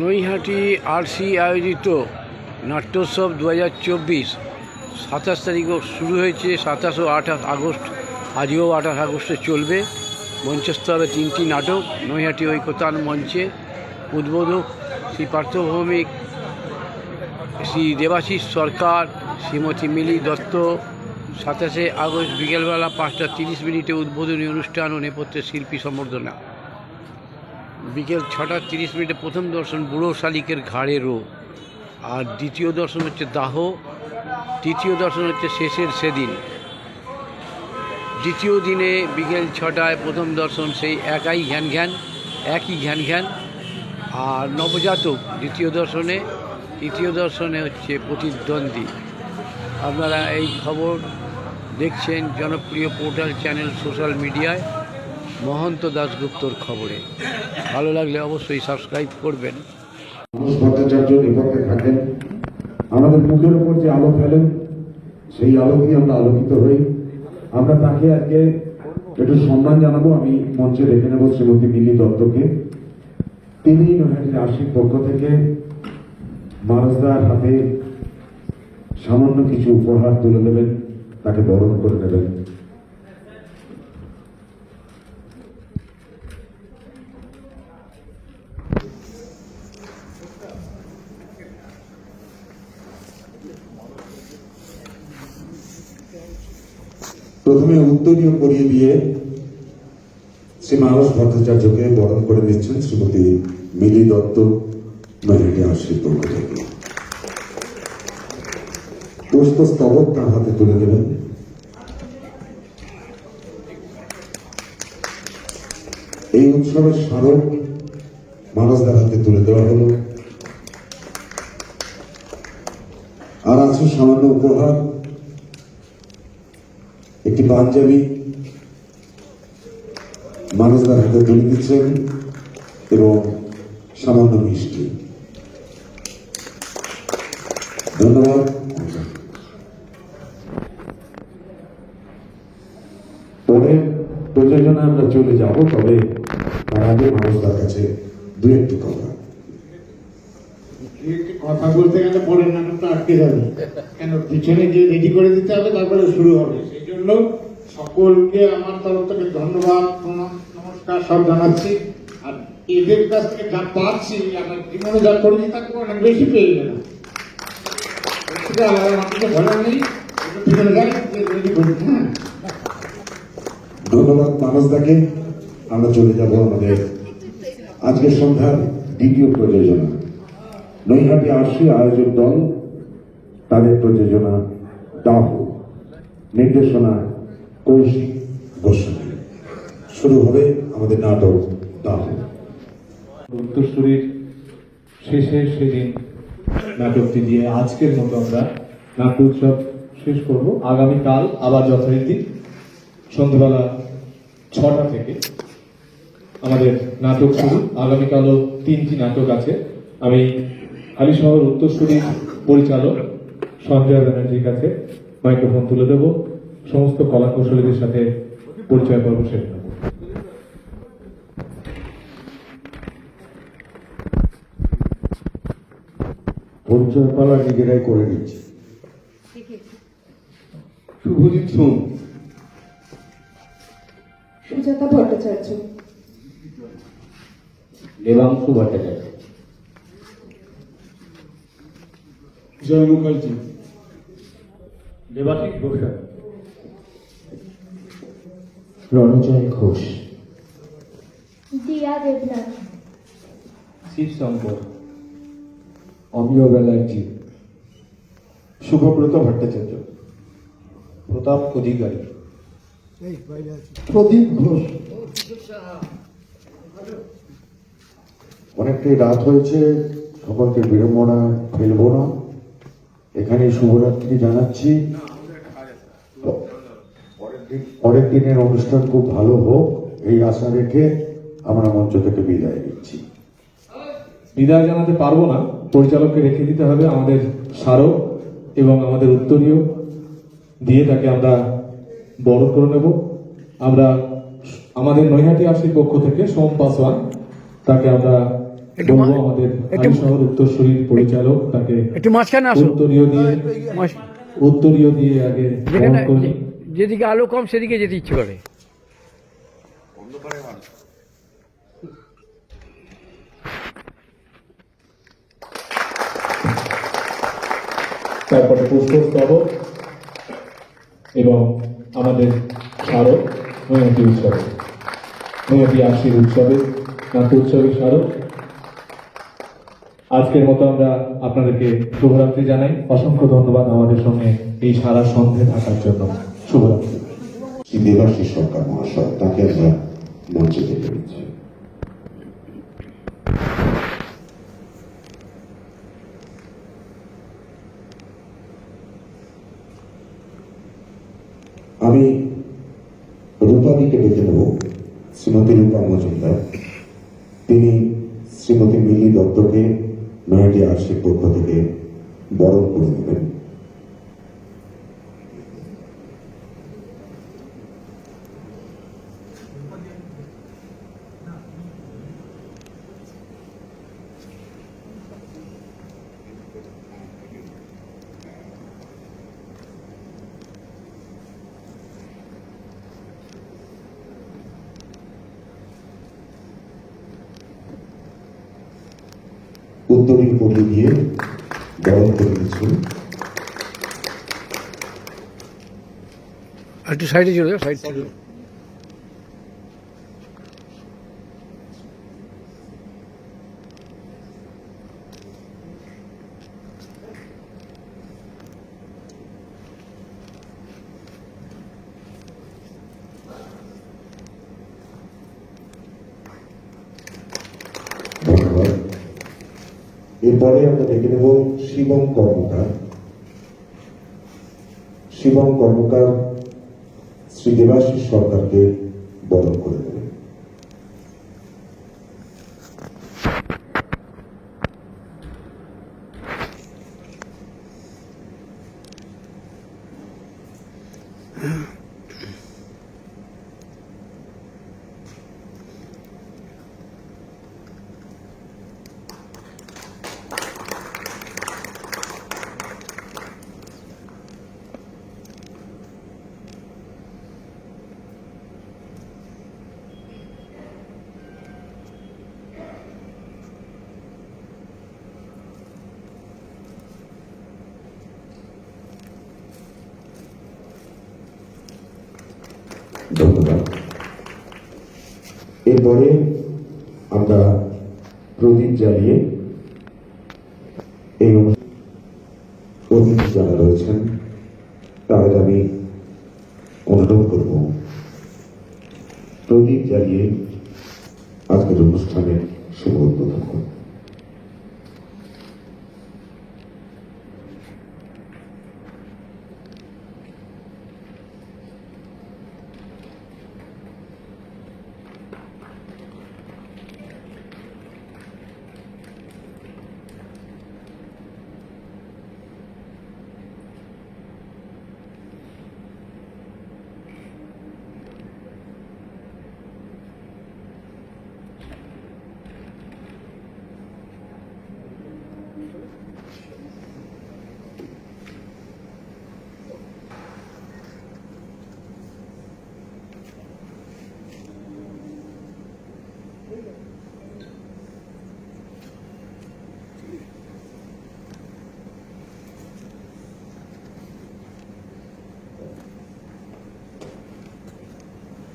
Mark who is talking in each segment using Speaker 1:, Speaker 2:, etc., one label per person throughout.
Speaker 1: Naihati RC আয়োজিত নাট্যোৎসব দু হাজার চব্বিশ। সাতাশ তারিখও শুরু হয়েছে, সাতাশ ও আঠাশ আগস্ট আজকেও আঠাশ আগস্টে চলবে। মঞ্চস্থ হবে তিনটি নাটক, নৈহাটি ঐকতান মঞ্চে উদ্বোধক শ্রী পার্থভৌমিক শ্রী দেবাশিস সরকার, শ্রীমতী মিলি দত্ত। সাতাশে আগস্ট বিকেলবেলা পাঁচটা তিরিশ মিনিটে উদ্বোধনী অনুষ্ঠান ও নেপথ্যে শিল্পী সম্বর্ধনা। বিকেল ছটা তিরিশ মিনিটে প্রথম দর্শন বুড়ো শালিকের ঘাড়ে রো। আর দ্বিতীয় দর্শন হচ্ছে দাহ। তৃতীয় দর্শন হচ্ছে শেষের সেদিন। দ্বিতীয় দিনে বিকেল ছটায় প্রথম দর্শন সেই একাই ঘ্যান ঘ্যান, একই ঘ্যান ঘ্যান। আর নবজাতক দ্বিতীয় দর্শনে তৃতীয় দর্শনে হচ্ছে প্রতিদ্বন্দ্বী। আপনারা এই খবর দেখছেন জনপ্রিয় পোর্টাল চ্যানেল সোশ্যাল মিডিয়ায় মহন্ত দাশগুপ্তর খবরে। ভালো লাগলে অবশ্যই সাবস্ক্রাইব করবেন।
Speaker 2: থাকেন আমাদের মুখের উপর যে আলো ফেলেন সেই আলো দিয়ে আমরা আলোকিত হই। আমরা তাকে আজকে একটু সম্মান জানাব, আমি মঞ্চে রেখে নেব শ্রীমতী মিলি দত্তকে। তিনি নৈহাটির আশির পক্ষ থেকে মানসদার হাতে সামান্য কিছু উপহার তুলে দেবেন তাকে বরণ করে নেবেন। প্রথমে উত্তরীয় পরিয়ে দিয়ে শ্রী মানস ভট্টাচার্যকে বরণ করে নিচ্ছেন শ্রীমতী মিলি দত্ত। নৈহাটি আশ্রিত পক্ষ থেকে পুষ্প স্তবক তার হাতে তুলে দেবেন। এই উৎসবের স্মারক মানসদার হাতে তুলে দেওয়া হলো। আর আছে সামান্য উপহার। একটি পাঞ্জাবি মানুষদার হাতে তুলে দিচ্ছেন এবং সামান্য মিষ্টি। ধন্যবাদ পরের প্রযোজনা আমরা চলে যাব তবে তার আগে মানুষদার কাছে দু একটি কথা।
Speaker 3: কথা বলতে গেলে পরের নাটকটা আটকে যাবে। কেন? পিছনে গিয়ে রেডি করে দিতে হবে তারপরে শুরু হবে। সেই জন্য সকলকে আমার তরফ থেকে ধন্যবাদ নমস্কার সব জানাচ্ছি। আর এদের কাছ থেকে যা পাচ্ছি আমার জীবনে যা করেছি তার অনেক বেশি পেয়ে গেলাম।
Speaker 2: ধন্যবাদ মানসদাকে আমরা চলে যাব আমাদের আজকের সন্ধ্যার দ্বিতীয় প্রযোজনা। নৈহাটি আশি আয়োজক দল, তাদের প্রযোজনা দাহ। নির্দেশনা কৌশিক গোস্বামী শুরু হবে আমাদের নাটক দাহ।
Speaker 4: উত্তরসূরির শেষের সেদিন নাটকটি দিয়ে আজকের মতো আমরা নাট্য উৎসব শেষ করব। আগামীকাল আবার যথারীতি সন্ধ্যাবেলা ছটা থেকে আমাদের নাটক শুরু। আগামীকালও তিনটি নাটক আছে। আমি হালিশহর উত্তরসূরির পরিচালক সঞ্জয় ব্যানার্জির কাছে মাইক্রোফোন তুলে দেব। সমস্ত কলা কৌশলীদের সাথে পরিচয় পর্ব সেরে
Speaker 2: পরিচয় পালা নিজেরাই করে নিচ্ছে। শুভজিৎ সোম।
Speaker 5: সুজাতা ভট্টাচার্য।
Speaker 4: দেবাংশু ভট্টাচার্য।
Speaker 3: জয় মুখার্জি
Speaker 4: দেবাশিস ঘোষাল।
Speaker 2: রণজয় ঘোষ।
Speaker 5: দিয়া দেবনাথ।
Speaker 4: শিব শঙ্কর
Speaker 2: অমিয় ব্যানার্জি শুভব্রত ভট্টাচার্য
Speaker 4: প্রতাপ অধিকারী
Speaker 2: প্রদীপ ঘোষ অনেকটাই রাত হয়েছে সকলকে বিড়ম্বনা ফেলব না। এখানে শুভরাত্রি জানাচ্ছি। পরের দিনের অনুষ্ঠান খুব ভালো হোক এই আশা রেখে আমরা মঞ্চ থেকে বিদায় নিচ্ছি।
Speaker 4: বিদায় জানাতে পারব না। পরিচালককে রেখে দিতে হবে আমাদের স্মারক এবং আমাদের উত্তরীয়। দিয়ে তাকে আমরা বরণ করে নেব। আমরা আমাদের নৈহাটি আশির পক্ষ থেকে সোম পাসওয়ান তাকে আমরা বলব আমাদের শহর উত্তরসূরির পরিচালক তাকে উত্তরীয় দিয়ে উত্তরীয় দিয়ে আগে
Speaker 1: যেদিকে আলো কম সেদিকে যেতে ইচ্ছে করে।
Speaker 4: তারপরে পুষ্পস্তবক এবং আমাদের স্মারক নৈহাটি উৎসবে নৈহাটি আশির উৎসবে, নাট্য উৎসবের স্মারক। আজকের মতো আমরা আপনাদেরকে শুভরাত্রি জানাই। অসংখ্য ধন্যবাদ আমাদের সঙ্গে এই সারা সন্ধে থাকার জন্য। শুভরাত্রি।
Speaker 2: শ্রী দেবাশিস সরকার মহাশয়, তাকে আমরা মঞ্চে ডেকে নিচ্ছি আমি রূপাদিকে ডেকে নেব শ্রীমতী রূপা মজুমদার তিনি শ্রীমতী মিলি দত্তকে নয়টি আর্শিক পক্ষ থেকে বরণ করে নেবেন। উত্তরীর পল্লী দিয়ে বরণ করে
Speaker 1: নিয়েছিল একটু সাইডে চলে সাইড থেকে
Speaker 2: ধন্যবাদ এরপরে আমরা দেখে নেব শিবম কর্মকার। শিবম কর্মকার শ্রী দেবাশিস সরকারকে বরণ করে দেবেন ধন্যবাদ। এরপরে আমরা প্রদীপ জ্বালিয়ে এই অনুষ্ঠান অতিথি যারা রয়েছেন তাদের আমি অনুরোধ করব প্রদীপ জ্বালিয়ে আজকের অনুষ্ঠানের শুভ উদ্বোধন করব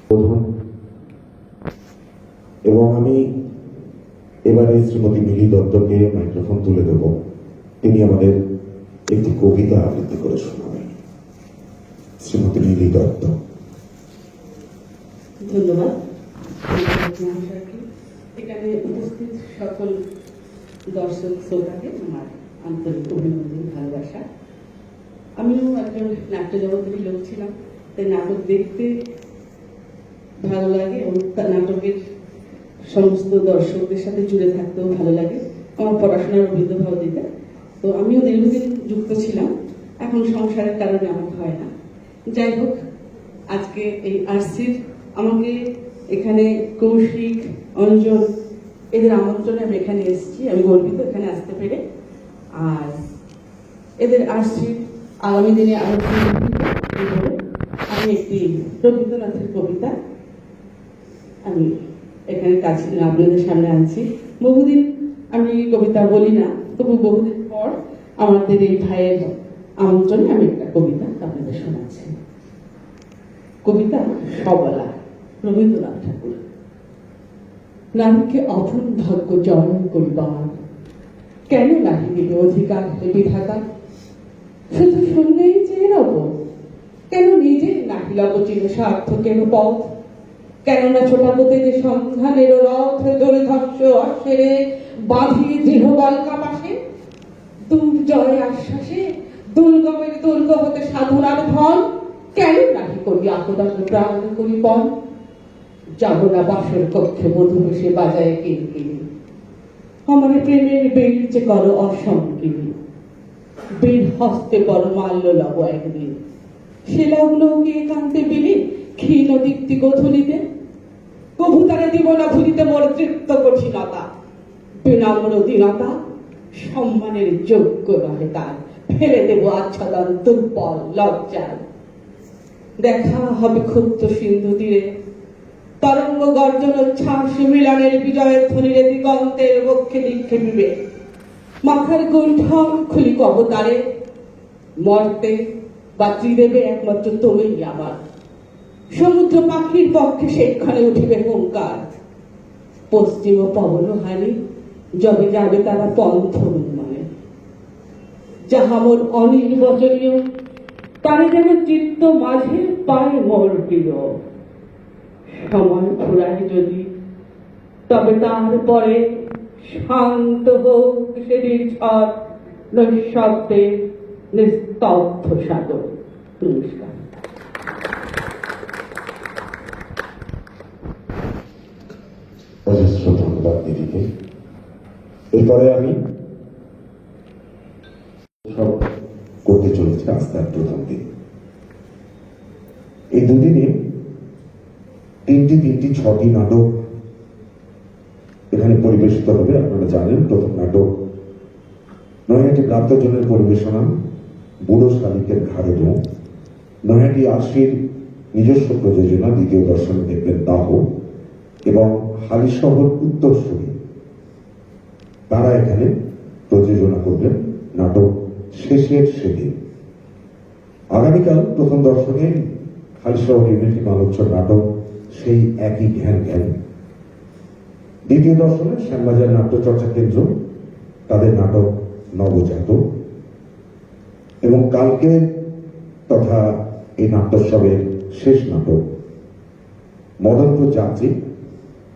Speaker 2: প্রধান এবং আমি এবারে শ্রীমতী মিলি দত্তকে মাইক্রোফোন তুলে দেব। তিনি আমাদের একটি কবিতা আবৃত্তি করে শোনাবেন। শ্রীমতী মিলি দত্ত।
Speaker 6: ধন্যবাদ। এখানে উপস্থিত সকল দর্শক শ্রোতাকে আমার আন্তরিক অভিনন্দন, ভালোবাসা। আমিও একজন নাট্য জগতের লোক ছিলাম, তাই নাটক দেখতে ভালো লাগে এবং নাটকের সমস্ত দর্শকদের সাথে জুড়ে থাকতেও ভালো লাগে। আমার পড়াশোনার অভিজ্ঞতাও দিতে। তো আমিও দীর্ঘদিন যুক্ত ছিলাম। এখন সংসারের কারণে আমার হয় না। যাই হোক, আজকে এই আরসির আমাকে এখানে কৌশিক, অঞ্জন এদের আমন্ত্রণে আমি এখানে এসেছি। আমি গর্বিত এখানে আসতে পেরে। আর এদের আরসি আগামী দিনে আরও আমি একটি রবীন্দ্রনাথের কবিতা আমি এখানে কাছে, আপনাদের সামনে আনছি বহুদিন আমি কবিতা বলি না, তবু বহুদিন পর আমাদের এই ভাইয়ের আমন্ত্রণে আমি একটা কবিতা আপনাদের শোনাচ্ছি। কবিতা সবলা, রবীন্দ্রনাথ ঠাকুর। নারীকে অপন ভাগ্য জয় করিবার। কেন দিবে অধিকার হে বিধাতা? শুধু শুনলেই চেয়ে রব, কেন নিজে নাহিলাব চিনে স্বার্থ কেন পথ? কেননা ছোটাপতে যে সন্ধানের রথ দোলে ধ্বংস অশ্বেরে বাঁধিয়ে দৃঢ়বল কাপাসে, দুর্জয় আশ্বাসে, দুর্গমের দুর্গ হতে সাধনার ধন, কেন নাহি করি আকদান প্রাণ করি পণ যাব না বাসের কক্ষে মধু সে বাজায় কিনকিনি আমার প্রেমের বেল যে করো অসংকিনী বীর হস্তে বড় মাল্য লব একদিন। সে লগ্ন গিয়ে কান্তে বিলি ক্ষীণ দীপ্তি গধুলিতে কভু দিব না ভুলিতে মোর তৃপ্ত কঠিনতা। সম্মানের যোগ্য রহে তার। ফেলে দেব আচ্ছাদন দুর্বল লজ্জায়। দেখা হবে ক্ষুব্ধ সিন্ধু তীরে। তরঙ্গ গর্জন উচ্ছ্বাস মিলনের বিজয়ের ধ্বনিরে দিগন্তের বক্ষে নিক্ষেপিবে। মাথার গুণ্ঠন খুলি কবতারে। মর্তে বা ত্রিদেবে একমাত্র তুমি আমার। সমুদ্র পাখির পক্ষে সেখানে উঠিবে হুঙ্কার। পশ্চিম পবন হানি যবে যাবে তারা পন্থ মানে যাহা মোর অনির্বচনীয় তারে যেন চিত্ত মাঝে পায় মোর প্রিয় সময় ফুরায় যদি, তবে তারপরে শান্ত হোক সেদিন ঝড় নৈশব্দে নিস্তব্ধ সাগর। নমস্কার।
Speaker 2: দিদিকে। এরপরে আমি সব করতে চলেছে আস্থার প্রথম দিন। এই দুদিনে তিনটি তিনটি ছটি নাটক এখানে পরিবেশিত হবে, আপনারা জানেন, প্রথম নাটক নয়াটি প্রাপ্তজনের পরিবেশনা বুড়ো শালিকের ঘাড়ে দো নয়াটি আশির নিজস্ব প্রযোজনা, দ্বিতীয় দর্শনে দেখবেন দাহ। এবং হালিশহর উত্তরসূরি। তারা এখানে প্রযোজনা করবেন নাটক শেষের সেদিন আগামীকাল প্রথম দর্শনে হালিশহর ইউনিটি মালোচ্ছর নাটক সেই একই জ্ঞান জ্ঞান দ্বিতীয় দর্শনে শ্যামবাজার নাট্যচর্চা কেন্দ্র, তাদের নাটক নবজাত। এবং কালকে তথা এই নাট্যোৎসবের শেষ নাটক, মদনপুর যাত্রী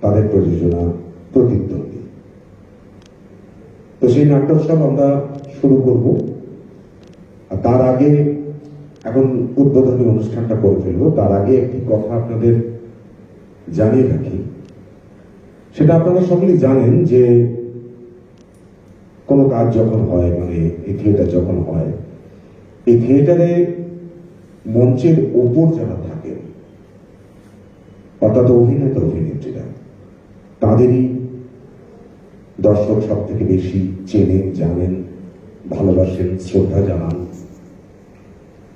Speaker 2: তাদের প্রযোজনা প্রতিদ্বন্দ্বী। তো সেই নাট্যোৎসব আমরা শুরু করব। আর তার আগে এখন উদ্বোধনী অনুষ্ঠানটা করে ফেলব। তার আগে একটি কথা আপনাদের জানিয়ে রাখি। সেটা আপনারা সকলেই জানেন যে কোনো কাজ যখন হয় মানে এই থিয়েটার যখন হয়, এই থিয়েটারে মঞ্চের ওপর যারা থাকেন, অর্থাৎ অভিনেতা অভিনেত্রীরা তাদেরই দর্শক সব থেকে বেশি চেনেন জানেন, ভালোবাসেন, শ্রদ্ধা জানান।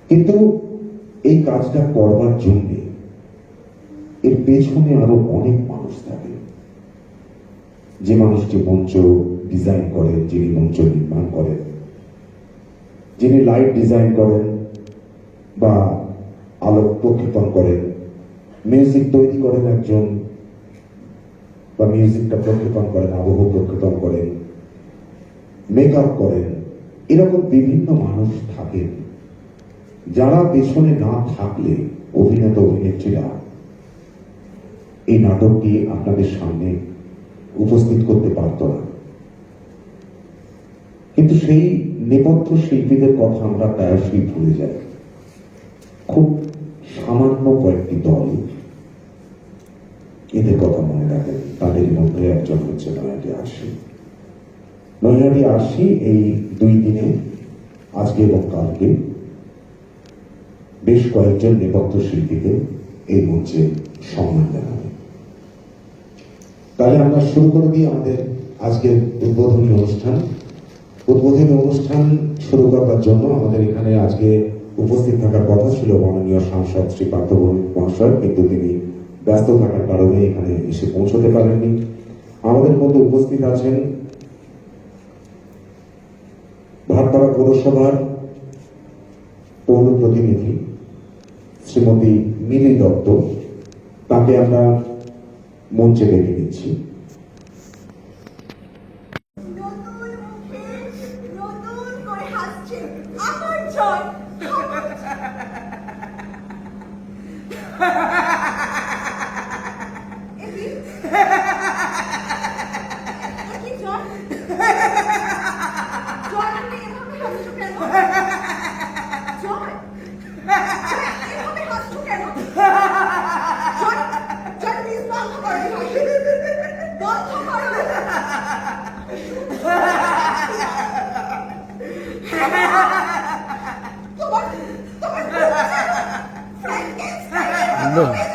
Speaker 2: কিন্তু এই কাজটা করবার জন্য এর পেছনে আরও অনেক মানুষ থাকে। যে মানুষটি মঞ্চ ডিজাইন করেন, যিনি মঞ্চ নির্মাণ করেন, যিনি লাইট ডিজাইন করেন বা আলোক প্রক্ষেপণ করেন, মিউজিক তৈরি করেন একজন বা মিউজিকটা প্রক্ষেপণ করেন, আবহ প্রক্ষেপণ করেন মেকআপ করেন, এরকম বিভিন্ন মানুষ থাকেন যারা পেছনে না থাকলে অভিনেতা, অভিনেত্রীরা এই নাটকটি আপনাদের সামনে উপস্থিত করতে পারত না। কিন্তু সেই নেপথ্য শিল্পীদের কথা আমরা প্রায়শই ভুলে যাই। খুব সামান্য কয়েকটি দল এদের কথা মনে রাখেন তাদের মধ্যে একজন হচ্ছে নৈহাটি আশি নৈহাটি আশি এই দুই দিনে, আজকে এবং কালকে, বেশ কয়েকজন নেপথ্য শিল্পীকে এই মঞ্চে সম্মান জানাবে। তাহলে আমরা শুরু করে দিই আমাদের আজকের উদ্বোধনী অনুষ্ঠান। উদ্বোধনী অনুষ্ঠান শুরু করবার জন্য আমাদের এখানে আজকে উপস্থিত থাকার কথা ছিল মাননীয় সাংসদ শ্রী পার্থ মহাশয়, কিন্তু তিনি ব্যস্ত থাকার কারণে এখানে এসে পৌঁছতে পারেননি। আমাদের মধ্যে উপস্থিত আছেন ভাটপাড়া পৌরসভার পৌর প্রতিনিধি শ্রীমতী মিলি দত্ত। তাকে আমরা মঞ্চে ডেকে নিচ্ছি।
Speaker 7: no.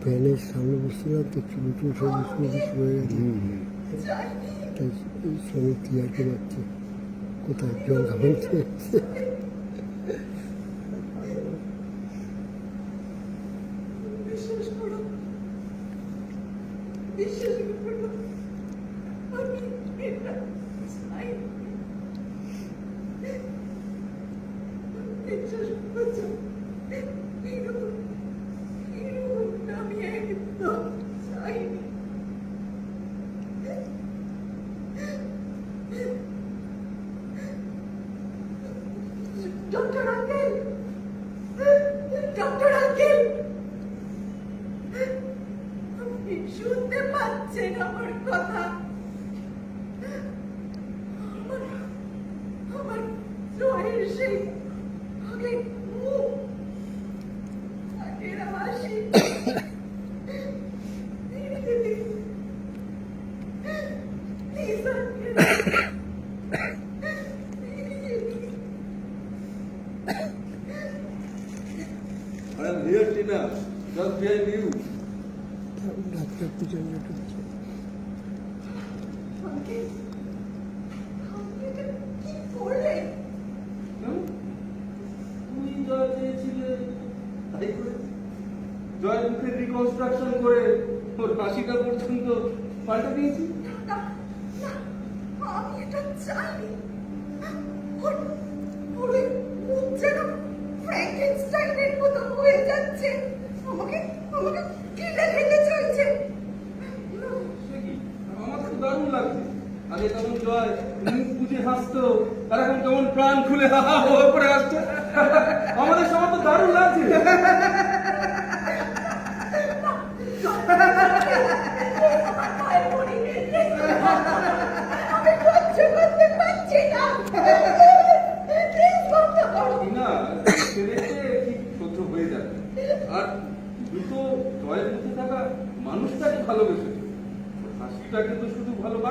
Speaker 8: প্যানের সামনে বসে দেখছি নতুন সব কিছু হয়ে গেছে তাই সামনে টিয়াকে মারছে কোথায় জল খাবেন
Speaker 7: শুনতে পাচ্ছেন আমার কথা। আমার শরীর সেই
Speaker 9: জয়ন্তের মুখের রিকনস্ট্রাকশন করে ওর কাশিটা পর্যন্ত পাল্টে দিয়েছি।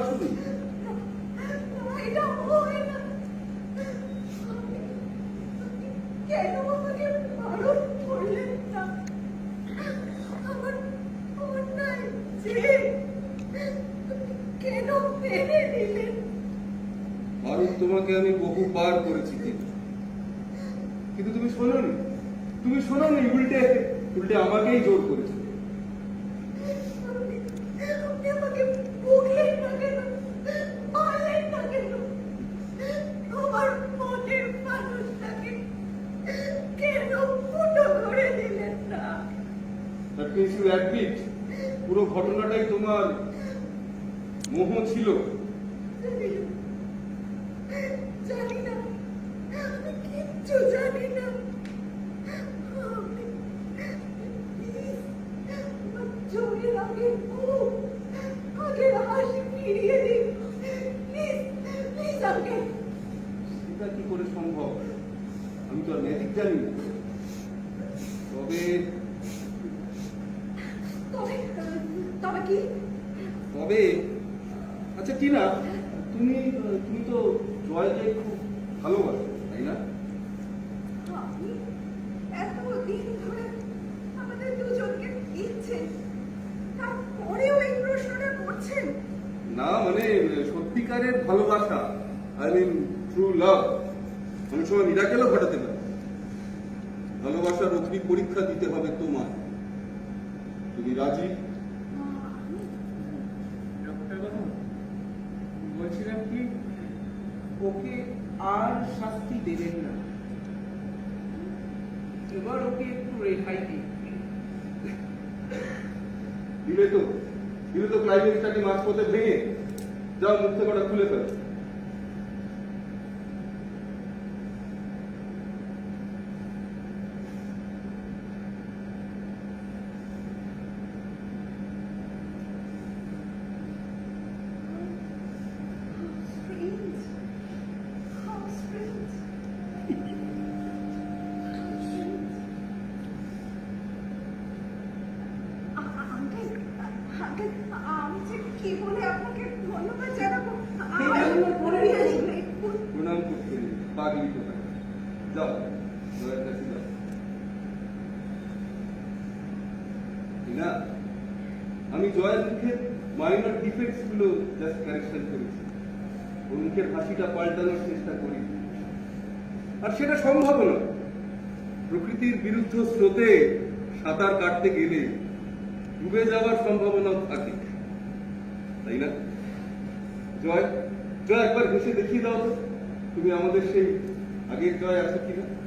Speaker 9: るん ব্র্যাডপিট পুরো ঘটনাটাই তোমার মোহ ছিল। তবে আচ্ছা টিনা তুমি তুমি তো জয়কে খুব ভালোবাসো তাই না?
Speaker 7: এতদিন ধরে আমাদের দুজনকে দিচ্ছেন তারপরেও এই প্রশ্নটা করছেন?
Speaker 9: না মানে সত্যিকারের ভালোবাসা আই মিন ট্রু লাভ অনেক সময় মিরাকেলও ঘটাতে পারে। ভালোবাসার অগ্নি পরীক্ষা দিতে হবে তোমার তুমি রাজি?
Speaker 10: বলছিলাম কি, ওকে আর শাস্তি দেবেন না। এবার ওকে একটু রেখাই দিন।
Speaker 9: দিলে তো দিলে তো ক্লাইম্যাক্সটাকে মাঝপথে ভেঙে যাও মুখ থেকে খুলে ফেলো
Speaker 7: Strange. How strange. আ- আ- আঙ্কেল, আ- আঙ্কেল, আমি যে কি বলে আপনাকে ধন্যবাদ জানাব আমার মনে আসবে
Speaker 9: প্রণাম করতে নেই, পাগলি কোথায় আমি জয়ের মুখের মাইনর ডিফেক্টসগুলো জাস্ট কারেকশন করেছি মুখের হাসিটা পাল্টানোর চেষ্টা করি আর সেটা সম্ভব না। প্রকৃতির বিরুদ্ধ স্রোতে সাঁতার কাটতে গেলে ডুবে যাওয়ার সম্ভাবনাও থাকে। তাই না? জয় জয়, একবার হেসে দেখিয়ে দাও তুমি আমাদের সেই আগের জয় আছো কিনা